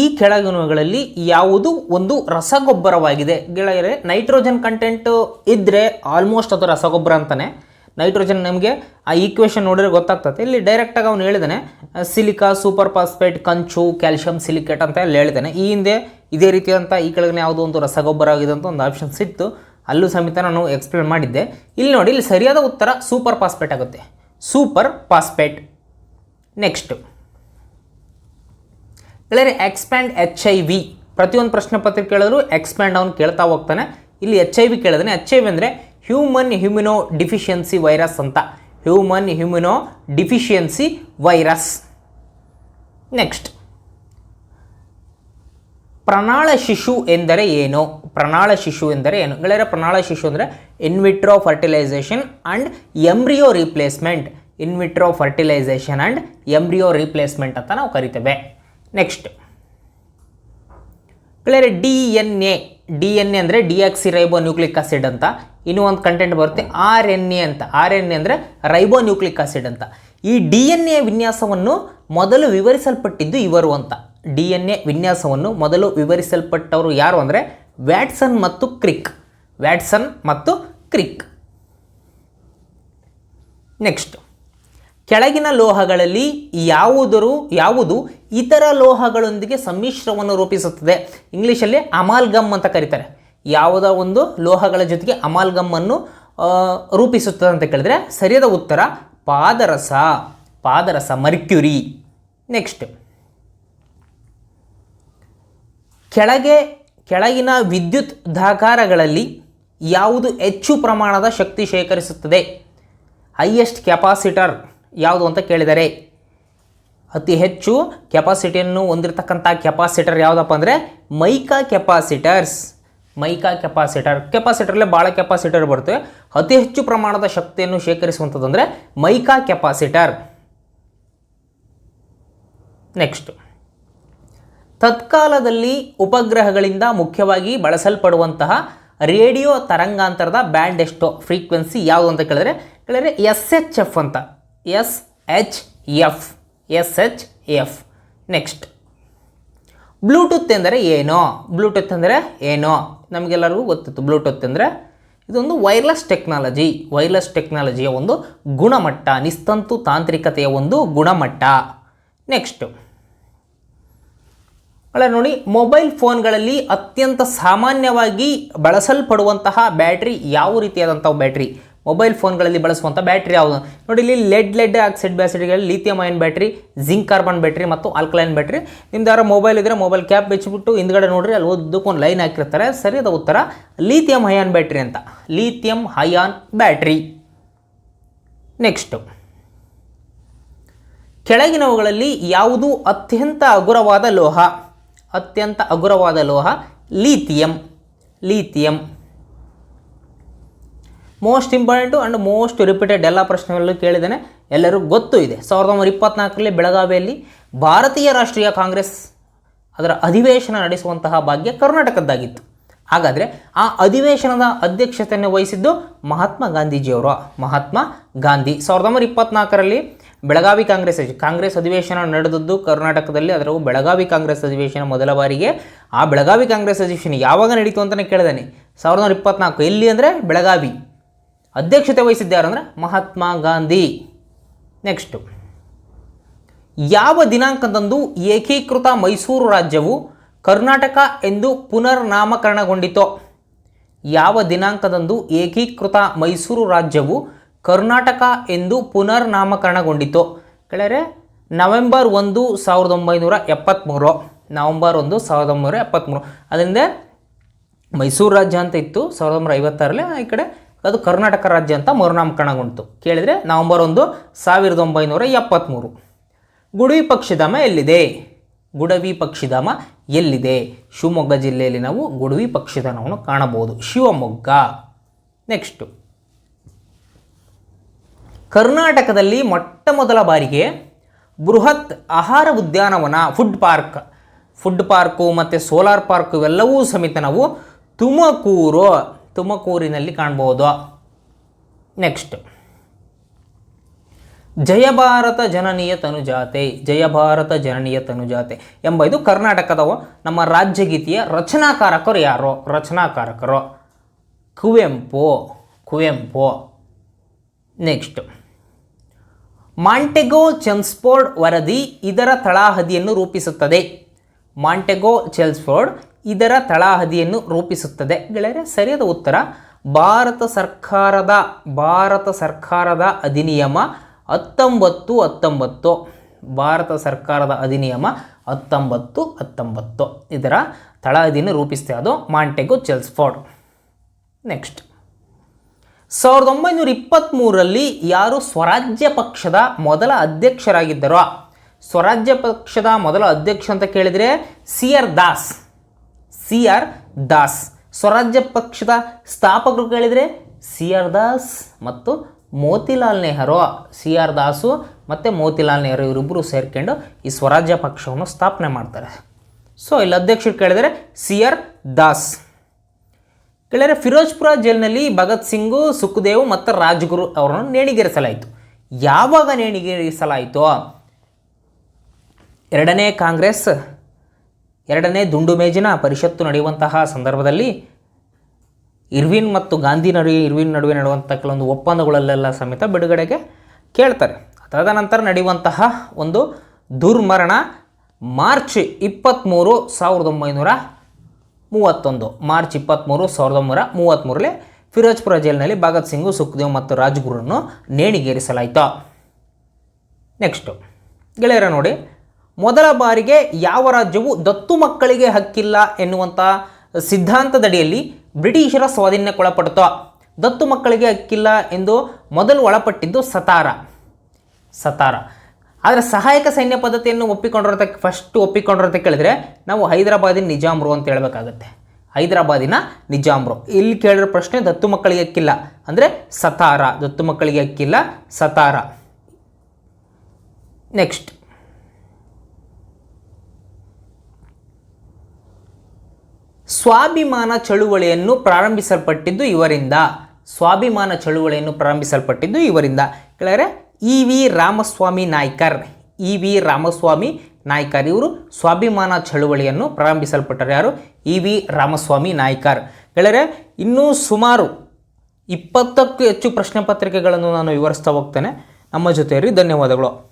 ಈ ಕೆಳಗಿನಗಳಲ್ಲಿ ಯಾವುದು ಒಂದು ರಸಗೊಬ್ಬರವಾಗಿದೆ? ಗೆಳೆಯರೆ ನೈಟ್ರೋಜನ್ ಕಂಟೆಂಟ್ ಇದ್ದರೆ ಆಲ್ಮೋಸ್ಟ್ ಅದು ರಸಗೊಬ್ಬರ ಅಂತಾನೆ. ನೈಟ್ರೋಜನ್ ನಮಗೆ ಆ ಈಕ್ವೇಷನ್ ನೋಡಿದ್ರೆ ಗೊತ್ತಾಗ್ತದೆ. ಇಲ್ಲಿ ಡೈರೆಕ್ಟಾಗಿ ಅವನು ಹೇಳಿದಾನೆ ಸಿಲಿಕಾ ಸೂಪರ್ ಫಾಸ್ಫೇಟ್ ಕಂಚು ಕ್ಯಾಲ್ಶಿಯಂ ಸಿಲಿಕೇಟ್ ಅಂತ ಎಲ್ಲ ಹೇಳಿದ್ದಾನೆ ಈ ಹಿಂದೆ ಇದೇ ರೀತಿಯಾದಂಥ ಈ ಕೆಳಗಿನ ಯಾವುದೋ ಒಂದು ರಸಗೊಬ್ಬರ ಆಗಿದೆ ಅಂತ ಒಂದು ಆಪ್ಷನ್ಸ್ ಇತ್ತು ಅಲ್ಲೂ ಸಮೇತ ನಾನು ಎಕ್ಸ್ಪ್ಲೇನ್ ಮಾಡಿದ್ದೆ. ಇಲ್ಲಿ ನೋಡಿ, ಇಲ್ಲಿ ಸರಿಯಾದ ಉತ್ತರ ಸೂಪರ್ ಫಾಸ್ಫೇಟ್ ಆಗುತ್ತೆ. ಸೂಪರ್ ಫಾಸ್ಫೇಟ್ ನೆಕ್ಸ್ಟ್ ಗೆಳೆಯರೆ ಎಕ್ಸ್ಪ್ಯಾಂಡ್ ಎಚ್ ಐ ವಿ ಪ್ರತಿಯೊಂದು ಪ್ರಶ್ನೆ ಪತ್ರ ಕೇಳಿದ್ರು ಎಕ್ಸ್ಪ್ಯಾಂಡ್ ಅವ್ನು ಕೇಳ್ತಾ ಹೋಗ್ತಾನೆ. ಇಲ್ಲಿ ಎಚ್ ಐ ವಿ ಕೇಳಿದ್ರೆ ಎಚ್ ಐ ವಿ ಅಂದರೆ ಹ್ಯೂಮನ್ ಹ್ಯೂಮಿನೋ ಡಿಫಿಷಿಯನ್ಸಿ ವೈರಸ್ ಅಂತ. ಹ್ಯೂಮನ್ ಹ್ಯೂಮಿನೋ ಡಿಫಿಷಿಯನ್ಸಿ ವೈರಸ್ ನೆಕ್ಸ್ಟ್ ಪ್ರಣಾಳ ಶಿಶು ಎಂದರೆ ಏನು? ಪ್ರಣಾಳ ಶಿಶು ಎಂದರೆ ಏನು? ಗೆಳೆಯರ ಪ್ರಣಾಳ ಶಿಶು ಅಂದರೆ in vitro fertilisation and embryo replacement in vitro fertilisation and embryo replacement ಅಂತ ನಾವು ಕರಿತೇವೆ. Next clear D N A D N A ಅಂದರೆ ಡಿಆಕ್ಸಿ ರೈಬೋ ನ್ಯೂಕ್ಲಿಕ್ ಆಸಿಡ್ ಅಂತ. ಇನ್ನೂ ಒಂದು ಕಂಟೆಂಟ್ ಬರುತ್ತೆ ಆರ್ ಎನ್ ಎ ಅಂತ. ಆರ್ ಎನ್ ಎ ಅಂದರೆ ರೈಬೋ ನ್ಯೂಕ್ಲಿಕ್ ಆಸಿಡ್ ಅಂತ. ಈ ಡಿ ಎನ್ ಎ ವಿನ್ಯಾಸವನ್ನು ಮೊದಲು ವಿವರಿಸಲ್ಪಟ್ಟಿದ್ದು ಇವರು ಅಂತ. ಡಿ ಎನ್ ಎ ವಿನ್ಯಾಸವನ್ನು ಮೊದಲು ವಿವರಿಸಲ್ಪಟ್ಟವರು ಯಾರು ಅಂದರೆ ವ್ಯಾಟ್ಸನ್ ಮತ್ತು ಕ್ರಿಕ್. ವ್ಯಾಟ್ಸನ್ ಮತ್ತು ಕ್ರಿಕ್. ನೆಕ್ಸ್ಟ್ ಕೆಳಗಿನ ಲೋಹಗಳಲ್ಲಿ ಯಾವುದರು, ಯಾವುದು ಇತರ ಲೋಹಗಳೊಂದಿಗೆ ಸಮ್ಮಿಶ್ರವನ್ನು ರೂಪಿಸುತ್ತದೆ. ಇಂಗ್ಲೀಷಲ್ಲಿ ಅಮಾಲ್ಗಮ್ ಅಂತ ಕರೀತಾರೆ. ಯಾವುದೋ ಒಂದು ಲೋಹಗಳ ಜೊತೆಗೆ ಅಮಾಲ್ಗಮ್ಮನ್ನು ಅನ್ನು ರೂಪಿಸುತ್ತದೆ ಅಂತ ಕೇಳಿದ್ರೆ ಸರಿಯಾದ ಉತ್ತರ ಪಾದರಸ. ಪಾದರಸ ಮರ್ಕ್ಯುರಿ. ನೆಕ್ಸ್ಟ್. ಕೆಳಗೆ, ಕೆಳಗಿನ ವಿದ್ಯುತ್ ಧಾಕಾರಗಳಲ್ಲಿ ಯಾವುದು ಹೆಚ್ಚು ಪ್ರಮಾಣದ ಶಕ್ತಿ ಶೇಖರಿಸುತ್ತದೆ? Highest capacitor. ಯಾವುದು ಅಂತ ಕೇಳಿದರೆ ಅತಿ ಹೆಚ್ಚು ಕೆಪಾಸಿಟಿಯನ್ನು ಹೊಂದಿರತಕ್ಕಂಥ ಕೆಪಾಸಿಟರ್ ಯಾವುದಪ್ಪ ಅಂದರೆ ಮೈಕಾ ಕೆಪಾಸಿಟರ್ಸ್. Mica capacitor. ಕೆಪಾಸಿಟರ್ಲೆ ಭಾಳ ಕೆಪಾಸಿಟರ್ ಬರ್ತವೆ ಅತಿ ಹೆಚ್ಚು ಪ್ರಮಾಣದ ಶಕ್ತಿಯನ್ನು ಶೇಖರಿಸುವಂಥದ್ದು ಅಂದರೆ ಮೈಕಾ ಕೆಪಾಸಿಟರ್. ನೆಕ್ಸ್ಟ್. ತತ್ಕಾಲದಲ್ಲಿ ಉಪಗ್ರಹಗಳಿಂದ ಮುಖ್ಯವಾಗಿ ಬಳಸಲ್ಪಡುವಂತಹ ರೇಡಿಯೋ ತರಂಗಾಂತರದ ಬ್ಯಾಂಡ್ ಎಷ್ಟು, ಫ್ರೀಕ್ವೆನ್ಸಿ ಯಾವುದು ಅಂತ ಕೇಳಿದ್ರೆ ಕೇಳಿದ್ರೆ ಎಸ್ ಎಚ್ ಎಫ್ ಅಂತ. S H F, S H F. Next Bluetooth ಎಂದರೆ ಏನೋ? ಬ್ಲೂಟೂತ್ ಅಂದರೆ ಏನೋ? ನಮಗೆಲ್ಲರಿಗೂ ಗೊತ್ತಿತ್ತು ಬ್ಲೂಟೂತ್ ಅಂದರೆ ಇದೊಂದು ವೈರ್ಲೆಸ್ ಟೆಕ್ನಾಲಜಿ ವೈರ್ಲೆಸ್ ಟೆಕ್ನಾಲಜಿಯ ಒಂದು ಗುಣಮಟ್ಟ, ನಿಸ್ತಂತು ತಾಂತ್ರಿಕತೆಯ ಒಂದು ಗುಣಮಟ್ಟ. ನೆಕ್ಸ್ಟು ಅಲ್ಲ ನೋಡಿ ಮೊಬೈಲ್ ಫೋನ್ಗಳಲ್ಲಿ ಅತ್ಯಂತ ಸಾಮಾನ್ಯವಾಗಿ ಬಳಸಲ್ಪಡುವಂತಹ ಬ್ಯಾಟ್ರಿ ಯಾವ ರೀತಿಯಾದಂಥ ಬ್ಯಾಟ್ರಿ? ಮೊಬೈಲ್ ಫೋನ್ಗಳಲ್ಲಿ ಬಳಸುವಂಥ ಬ್ಯಾಟ್ರಿ ಯಾವುದು? ನೋಡಿ, ಇಲ್ಲಿ lead lead oxide ಬ್ಯಾಸಿಡ್ಗಳಲ್ಲಿ lithium ion battery zinc carbon battery ಮತ್ತು ಆಲ್ಕಲೈನ್ ಬ್ಯಾಟ್ರಿ ನಿಮ್ದು ಯಾರೋ ಮೊಬೈಲ್ ಇದ್ದರೆ ಮೊಬೈಲ್ ಕ್ಯಾಪ್ ಬೆಚ್ಚಿಬಿಟ್ಟು ಹಿಂದ್ಗಡೆ ನೋಡ್ರಿ, ಅಲ್ಲಿ ಓದಕ್ಕೂ ಲೈನ್ ಹಾಕಿರ್ತಾರೆ. ಸರಿಯಾದ ಉತ್ತರ. ಲಿಥಿಯಂ ಅಯಾನ್ ಬ್ಯಾಟ್ರಿ ಅಂತ. ಲಿಥಿಯಂ ಹಯಾನ್ ಬ್ಯಾಟ್ರಿ ನೆಕ್ಸ್ಟು ಕೆಳಗಿನವುಗಳಲ್ಲಿ ಯಾವುದು ಅತ್ಯಂತ ಹಗುರವಾದ ಲೋಹ? ಅತ್ಯಂತ ಹಗುರವಾದ ಲೋಹ lithium lithium most important and most repeated ಎಲ್ಲ ಪ್ರಶ್ನೆಗಳಲ್ಲೂ ಕೇಳಿದ್ದೇನೆ. ಎಲ್ಲರೂ ಗೊತ್ತು ಇದೆ. ಸಾವಿರದ ಒಂಬೈನೂರ ಇಪ್ಪತ್ನಾಲ್ಕರಲ್ಲಿ ಬೆಳಗಾವಿಯಲ್ಲಿ ಭಾರತೀಯ ರಾಷ್ಟ್ರೀಯ ಕಾಂಗ್ರೆಸ್ ಅದರ ಅಧಿವೇಶನ ನಡೆಸುವಂತಹ ಭಾಗ್ಯ ಕರ್ನಾಟಕದ್ದಾಗಿತ್ತು. ಹಾಗಾದರೆ ಆ ಅಧಿವೇಶನದ ಅಧ್ಯಕ್ಷತೆಯನ್ನು ವಹಿಸಿದ್ದು ಮಹಾತ್ಮ ಗಾಂಧೀಜಿಯವರು. ಮಹಾತ್ಮ ಗಾಂಧಿ. ಸಾವಿರದ ಒಂಬೈನೂರ ಇಪ್ಪತ್ನಾಲ್ಕರಲ್ಲಿ ಬೆಳಗಾವಿ ಕಾಂಗ್ರೆಸ್ ಕಾಂಗ್ರೆಸ್ ಅಧಿವೇಶನ ನಡೆದದ್ದು ಕರ್ನಾಟಕದಲ್ಲಿ ಅದರವು ಬೆಳಗಾವಿ ಕಾಂಗ್ರೆಸ್ ಅಧಿವೇಶನ ಮೊದಲ ಬಾರಿಗೆ. ಆ ಬೆಳಗಾವಿ ಕಾಂಗ್ರೆಸ್ ಅಧಿವೇಶನ ಯಾವಾಗ ನಡೀತು ಅಂತಲೇ ಕೇಳಿದಾನೆ ಸಾವಿರದ ಒಂಬೈನೂರ ಇಪ್ಪತ್ನಾಲ್ಕು. ಎಲ್ಲಿ ಅಂದರೆ ಬೆಳಗಾವಿ. ಅಧ್ಯಕ್ಷತೆ ವಹಿಸಿದ್ದಾರೆ ಅಂದರೆ ಮಹಾತ್ಮ ಗಾಂಧಿ. ನೆಕ್ಸ್ಟು ಯಾವ ದಿನಾಂಕದಂದು ಏಕೀಕೃತ ಮೈಸೂರು ರಾಜ್ಯವು ಕರ್ನಾಟಕ ಎಂದು ಪುನರ್ನಾಮಕರಣಗೊಂಡಿತೋ, ಯಾವ ದಿನಾಂಕದಂದು ಏಕೀಕೃತ ಮೈಸೂರು ರಾಜ್ಯವು ಕರ್ನಾಟಕ ಎಂದು ಪುನರ್ನಾಮಕರಣಗೊಂಡಿತೋ ಕೇಳಿದರೆ ನವೆಂಬರ್ ಒಂದು ಸಾವಿರದ ಒಂಬೈನೂರ ಎಪ್ಪತ್ತ್ಮೂರು ನವೆಂಬರ್ ಒಂದು ಸಾವಿರದ ಒಂಬೈನೂರ ಎಪ್ಪತ್ತ್ಮೂರು ಅದರಿಂದ ಮೈಸೂರು ರಾಜ್ಯ ಅಂತ ಇತ್ತು, ಸಾವಿರದ ಒಂಬೈನೂರ ಐವತ್ತಾರಲ್ಲಿ ಈ ಕಡೆ ಅದು ಕರ್ನಾಟಕ ರಾಜ್ಯ ಅಂತ ಮರುನಾಮಕರಣಗೊಂಡಿತು. ಕೇಳಿದರೆ ನವಂಬರ್ ಒಂದು ಸಾವಿರದ ಒಂಬೈನೂರ ಎಪ್ಪತ್ತ್ಮೂರು ಗುಡವಿ ಪಕ್ಷಿಧಾಮ ಎಲ್ಲಿದೆ? ಗುಡವಿ ಪಕ್ಷಿಧಾಮ ಎಲ್ಲಿದೆ? ಶಿವಮೊಗ್ಗ ಜಿಲ್ಲೆಯಲ್ಲಿ ನಾವು ಗುಡವಿ ಪಕ್ಷಿಧಾಮವನ್ನು ಕಾಣಬಹುದು. ಶಿವಮೊಗ್ಗ. ನೆಕ್ಸ್ಟು. ಕರ್ನಾಟಕದಲ್ಲಿ ಮೊಟ್ಟ ಮೊದಲ ಬಾರಿಗೆ ಬೃಹತ್ ಆಹಾರ ಉದ್ಯಾನವನ, ಫುಡ್ ಪಾರ್ಕ್. ಫುಡ್ ಪಾರ್ಕು ಮತ್ತು ಸೋಲಾರ್ ಪಾರ್ಕ್ ಇವೆಲ್ಲವೂ ಸಮೇತ ನಾವು ತುಮಕೂರು ತುಮಕೂರಿನಲ್ಲಿ ಕಾಣ್ಬೋದು. ನೆಕ್ಸ್ಟ್ ಜಯ ಭಾರತ ಜನನೀಯ ತನುಜಾತೆ ಜಯಭಾರತ ಜನನೀಯ ತನುಜಾತೆ ಎಂಬ ಇದು ಕರ್ನಾಟಕದ ನಮ್ಮ ರಾಜ್ಯಗೀತೆಯ ರಚನಾಕಾರಕರು ಯಾರು? ರಚನಾಕಾರಕರು. Kuvempu Kuvempu. Next Montagu Chelmsford ವರದಿ ಇದರ ತಳಹದಿಯನ್ನು ರೂಪಿಸುತ್ತದೆ. ಮಾಂಟೆಗೋ ಚೆಲ್ಸ್ಫೋರ್ಡ್ ಇದರ ತಳಹದಿಯನ್ನು ರೂಪಿಸುತ್ತದೆ. ಗೆಳೆಯರೆ, ಸರಿಯಾದ ಉತ್ತರ, ಭಾರತ ಸರ್ಕಾರದ ಭಾರತ ಸರ್ಕಾರದ ಅಧಿನಿಯಮ ಹತ್ತೊಂಬತ್ತು ಹತ್ತೊಂಬತ್ತು. ಭಾರತ ಸರ್ಕಾರದ ಅಧಿನಿಯಮ ಹತ್ತೊಂಬತ್ತು ಹತ್ತೊಂಬತ್ತು. ಇದರ ತಳಹದಿಯನ್ನು ರೂಪಿಸುತ್ತೆ ಅದು ಮಾಂಟೆಗು ಚೆಲ್ಸ್ಫೋರ್ಡ್. ನೆಕ್ಸ್ಟ್. ಸಾವಿರದ ಒಂಬೈನೂರ ಇಪ್ಪತ್ತ್ಮೂರರಲ್ಲಿ ಯಾರು ಸ್ವರಾಜ್ಯ ಪಕ್ಷದ ಮೊದಲ ಅಧ್ಯಕ್ಷರಾಗಿದ್ದರೋ? ಸ್ವರಾಜ್ಯ ಪಕ್ಷದ ಮೊದಲ ಅಧ್ಯಕ್ಷ ಅಂತ ಕೇಳಿದರೆ C R Das. C R Das. Swarajya ಪಕ್ಷದ ಸ್ಥಾಪಕರು ಕೇಳಿದರೆ ಸಿ ಆರ್ ದಾಸ್ ಮತ್ತು ಮೋತಿಲಾಲ್ ನೆಹರು. ಸಿ ಆರ್ ದಾಸು ಮತ್ತು ಮೋತಿಲಾಲ್ ನೆಹರು ಇವರಿಬ್ಬರು ಸೇರ್ಕೊಂಡು ಈ ಸ್ವರಾಜ್ಯ ಪಕ್ಷವನ್ನು ಸ್ಥಾಪನೆ ಮಾಡ್ತಾರೆ. ಸೊ, ಇಲ್ಲಿ ಅಧ್ಯಕ್ಷರು ಕೇಳಿದರೆ ಸಿ ಆರ್ ದಾಸ್. ಕೇಳಿದರೆ ಫಿರೋಜ್ಪುರ ಜೈಲಿನಲ್ಲಿ ಭಗತ್ ಸಿಂಗು, ಸುಖದೇವ್ ಮತ್ತು ರಾಜ್ಗುರು ಅವರನ್ನು ನೇಣಿಗೇರಿಸಲಾಯಿತು. ಯಾವಾಗ ನೇಣಿಗೇರಿಸಲಾಯಿತು? ಎರಡನೇ ಕಾಂಗ್ರೆಸ್ ಎರಡನೇ ದುಂಡು ಮೇಜಿನ ಪರಿಷತ್ತು ನಡೆಯುವಂತಹ ಸಂದರ್ಭದಲ್ಲಿ ಇರ್ವಿನ್ ಮತ್ತು ಗಾಂಧಿ ನಡುವೆ, ಇರ್ವಿನ್ ನಡುವೆ ನಡೆಯುವಂಥ ಕೆಲವೊಂದು ಒಪ್ಪಂದಗಳಲ್ಲೆಲ್ಲ ಸಮೇತ ಬಿಡುಗಡೆಗೆ ಕೇಳ್ತಾರೆ. ತದನಂತರ ನಡೆಯುವಂತಹ ಒಂದು ದುರ್ಮರಣ ಮಾರ್ಚ್ ಇಪ್ಪತ್ತ್ಮೂರು ಸಾವಿರದ ಒಂಬೈನೂರ ಮೂವತ್ತೊಂದು. ಮಾರ್ಚ್ ಇಪ್ಪತ್ತ್ಮೂರು ಸಾವಿರದ ಒಂಬೈನೂರ ಮೂವತ್ತ್ಮೂರರಲ್ಲಿ ಫಿರೋಜ್ಪುರ ಜೈಲಿನಲ್ಲಿ ಭಗತ್ ಸಿಂಗು, ಸುಖದೇವ್ ಮತ್ತು ರಾಜ್ಗುರನ್ನು ನೇಣಿಗೇರಿಸಲಾಯಿತು. ನೆಕ್ಸ್ಟು ಗೆಳೆಯರ ನೋಡಿ. ಮೊದಲ ಬಾರಿಗೆ ಯಾವ ರಾಜ್ಯವು ದತ್ತು ಮಕ್ಕಳಿಗೆ ಹಕ್ಕಿಲ್ಲ ಎನ್ನುವಂಥ ಸಿದ್ಧಾಂತದಡಿಯಲ್ಲಿ ಬ್ರಿಟಿಷರ ಸ್ವಾಧೀನಕ್ಕೊಳಪಟ್ಟಿತು ದತ್ತು ಮಕ್ಕಳಿಗೆ ಹಕ್ಕಿಲ್ಲ ಎಂದು ಮೊದಲು ಒಳಪಟ್ಟಿದ್ದು ಸತಾರ. ಸತಾರ. ಆದರೆ ಸಹಾಯಕ ಸೈನ್ಯ ಪದ್ಧತಿಯನ್ನು ಒಪ್ಪಿಕೊಂಡಿರೋದ ಫಸ್ಟ್ ಒಪ್ಪಿಕೊಂಡಿರೋದಕ್ಕೆ ಕೇಳಿದ್ರೆ ನಾವು ಹೈದರಾಬಾದಿನ ನಿಜಾಮ್ರು ಅಂತ ಹೇಳಬೇಕಾಗತ್ತೆ. ಹೈದರಾಬಾದಿನ ನಿಜಾಮ್ರು. ಇಲ್ಲಿ ಕೇಳಿರೋ ಪ್ರಶ್ನೆ ದತ್ತು ಮಕ್ಕಳಿಗೆ ಹಕ್ಕಿಲ್ಲ. ಅಂದರೆ ಸತಾರ. ದತ್ತು ಮಕ್ಕಳಿಗೆ ಹಕ್ಕಿಲ್ಲ, ಸತಾರ. ನೆಕ್ಸ್ಟ್ ಸ್ವಾಭಿಮಾನ ಚಳುವಳಿಯನ್ನು ಪ್ರಾರಂಭಿಸಲ್ಪಟ್ಟಿದ್ದು ಇವರಿಂದ. ಸ್ವಾಭಿಮಾನ ಚಳುವಳಿಯನ್ನು ಪ್ರಾರಂಭಿಸಲ್ಪಟ್ಟಿದ್ದು ಇವರಿಂದ. ಕೇಳಿದ್ರೆ, E V Ramaswamy Naicker, E V Ramaswamy Naicker ಇವರು ಸ್ವಾಭಿಮಾನ ಚಳುವಳಿಯನ್ನು ಪ್ರಾರಂಭಿಸಲ್ಪಟ್ಟರು ಯಾರು? E V Ramaswamy Naicker. ಕೆಳಗಡೆ ಇನ್ನೂ ಸುಮಾರು ಇಪ್ಪತ್ತಕ್ಕೂ ಹೆಚ್ಚು ಪ್ರಶ್ನೆ ಪತ್ರಿಕೆಗಳನ್ನು ನಾನು ವಿವರಿಸ್ತಾ ಹೋಗ್ತೇನೆ. ನಮ್ಮ ಜೊತೆಯಲ್ಲಿ ಧನ್ಯವಾದಗಳು.